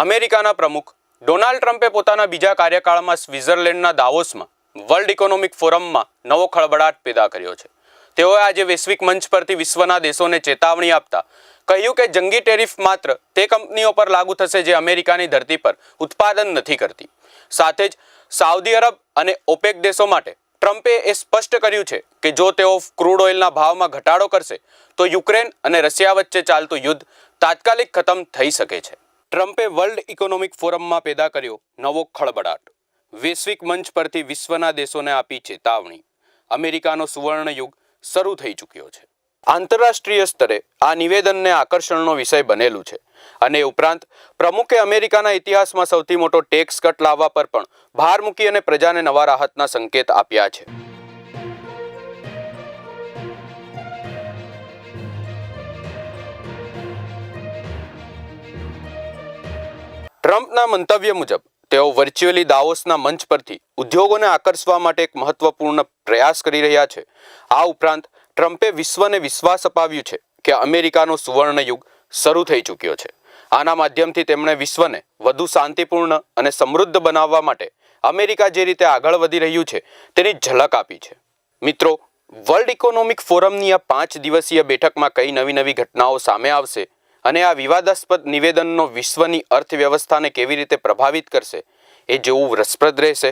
અમેરિકાના પ્રમુખ ડોનાલ્ડ ટ્રમ્પે પોતાના બીજા કાર્યકાળમાં સ્વિટ્ઝરલેન્ડના દાવોસમાં વર્લ્ડ ઇકોનોમિક ફોરમમાં નવો ખળબળાટ પેદા કર્યો છે. તેઓએ આજે વૈશ્વિક મંચ પરથી વિશ્વના દેશોને ચેતવણી આપતા કહ્યું કે જંગી ટેરિફ માત્ર તે કંપનીઓ પર લાગુ થશે જે અમેરિકાની ધરતી પર ઉત્પાદન નથી કરતી. સાથે જ સાઉદી અરબ અને ઓપેક દેશો માટે ટ્રમ્પે એ સ્પષ્ટ કર્યું છે કે જો તેઓ ક્રૂડ ઓઇલના ભાવમાં ઘટાડો કરશે, તો યુક્રેન અને રશિયા વચ્ચે ચાલતું યુદ્ધ તાત્કાલિક ખતમ થઈ શકે છે. ટ્રમ્પે વર્લ્ડ ઇકોનોમિક ફોરમમાં પેદા કર્યો નવો ખળબડાટ વૈશ્વિક મંચ પરથી વિશ્વના દેશોને આપી ચેતાવણી. અમેરિકાનો સુવર્ણ યુગ શરૂ થઈ ચૂક્યો છે. આંતરરાષ્ટ્રીય સ્તરે આ નિવેદનને આકર્ષણનો વિષય બનેલું છે અને ઉપરાંત પ્રમુખે અમેરિકાના ઇતિહાસમાં સૌથી મોટો ટેક્સ કટ લાવવા પર પણ ભાર મૂકી અને પ્રજાને નવા રાહતના સંકેત આપ્યા છે. ટ્રમ્પના મંતવ્ય મુજબ, તેઓ વર્ચ્યુઅલી દાવોસના મંચ પરથી ઉદ્યોગોને આકર્ષવા માટે એક મહત્વપૂર્ણ પ્રયાસ કરી રહ્યા છે. આ ઉપરાંત, ટ્રમ્પે વિશ્વને વિશ્વાસ અપાવ્યું છે કે અમેરિકાનો સુવર્ણ યુગ શરૂ થઈ ચૂક્યો છે. આના માધ્યમથી તેમણે વિશ્વને વધુ શાંતિપૂર્ણ અને સમૃદ્ધ બનાવવા માટે અમેરિકા જે રીતે આગળ વધી રહ્યું છે, તેની ઝલક આપી છે. મિત્રો, વર્લ્ડ ઇકોનોમિક ફોરમની આ પાંચ દિવસીય બેઠકમાં કઈ નવી નવી ઘટનાઓ સામે આવશે અને આ વિવાદાસ્પદ નિવેદનનો વિશ્વની અર્થવ્યવસ્થાને કેવી રીતે પ્રભાવિત કરશે એ જોવું રસપ્રદ રહેશે.